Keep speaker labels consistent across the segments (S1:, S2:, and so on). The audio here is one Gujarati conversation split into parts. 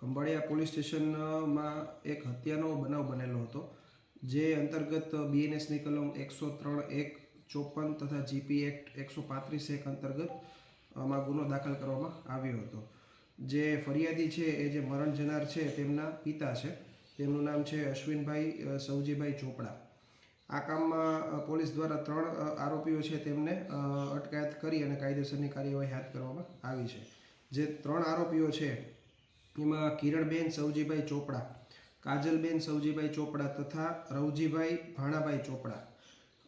S1: ખંભાળિયા પોલીસ સ્ટેશનમાં એક હત્યાનો બનાવ બનેલો હતો, જે અંતર્ગત બીએનએસની કલમ એકસો ત્રણ એક ચોપન તથા જીપી એક્ટ એકસો પાંત્રીસ એક અંતર્ગત આમાં ગુનો દાખલ કરવામાં આવ્યો હતો. જે ફરિયાદી છે, એ જે મરણ જનાર છે, તેમના પિતા છે. તેમનું નામ છે અશ્વિનભાઈ સૌજીભાઈ ચોપડા. આ કામમાં પોલીસ દ્વારા ત્રણ આરોપીઓ છે, તેમને અટકાયત કરી અને કાયદેસરની કાર્યવાહી હાથ કરવામાં આવી છે. જે ત્રણ આરોપીઓ છે એમાં કિરણબેન સૌજીભાઈ ચોપડા, કાજલબેન સૌજીભાઈ ચોપડા તથા રવજીભાઈ ભાણાભાઈ ચોપડા.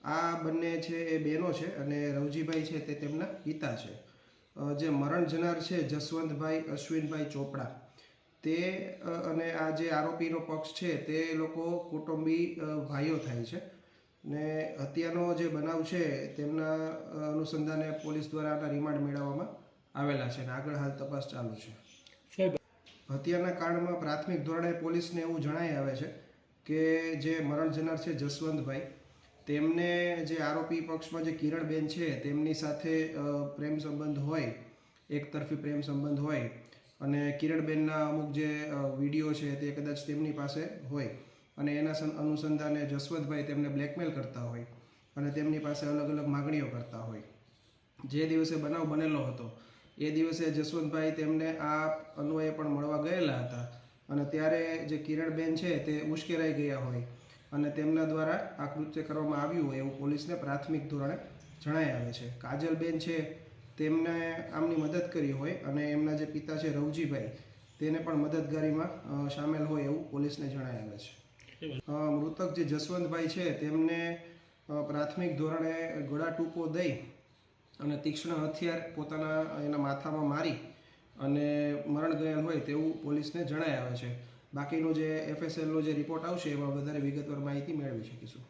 S1: આ બંને છે એ બહેનો છે અને રવજીભાઈ છે તે તેમના પિતા છે. જે મરણ જનાર છે જસવંતભાઈ અશ્વિનભાઈ ચોપડા. તે અને આ જે આરોપીનો પક્ષ છે તે લોકો કુટુંબી ભાઈઓ થાય છે. ને હત્યાનો જે બનાવ છે તેમના અનુસંધાને પોલીસ દ્વારા આના રિમાન્ડ મેળવવામાં આવેલા છે અને આગળ હાલ તપાસ ચાલુ છે. હત્યાના કાંડમાં પ્રાથમિક ધોરણે પોલીસને એવું જણાઈ આવે છે કે જે મરણ જનાર છે જસવંતભાઈ, તેમને જે આરોપી પક્ષમાં જે કિરણબેન છે, તેમની સાથે પ્રેમ સંબંધ હોય એકતરફી પ્રેમ સંબંધ હોય અને કિરણબેનના અમુક જે વીડિયો છે તે કદાચ તેમની પાસે હોય અને એના અનુસંધાને જસવંતભાઈ તેમને બ્લેકમેલ કરતા હોય અને તેમની પાસે અલગ અલગ માગણીઓ કરતા હોય. જે દિવસે બનાવ બનેલો હતો એ દિવસે જસવંતભાઈ તેમને આ અન્વયે પણ મળવા ગયેલા હતા. અને ત્યારે જે કિરણબેન છે તે ઉશ્કેરાઈ ગયા હોય અને તેમના દ્વારા આ કૃત્ય કરવામાં આવ્યું હોય એવું પોલીસને પ્રાથમિક ધોરણે જણાઈ આવે છે. કાજલબેન છે તેમને આમની મદદ કરી હોય અને એમના જે પિતા છે રવજીભાઈ તેને પણ મદદગારીમાં સામેલ હોય એવું પોલીસને જણાઈ આવે છે. મૃતક જે જસવંતભાઈ છે તેમને પ્રાથમિક ધોરણે ગળા ટૂંકો દઈ અને તીક્ષ્ણ હથિયાર પોતાના એના માથામાં મારી અને મરણ ગયેલ હોય તેવું પોલીસને જણાય આવે છે. બાકીનો જે એફએસએલનો જે રિપોર્ટ આવશે એમાં વધારે વિગતવાર માહિતી મેળવી શકીશું.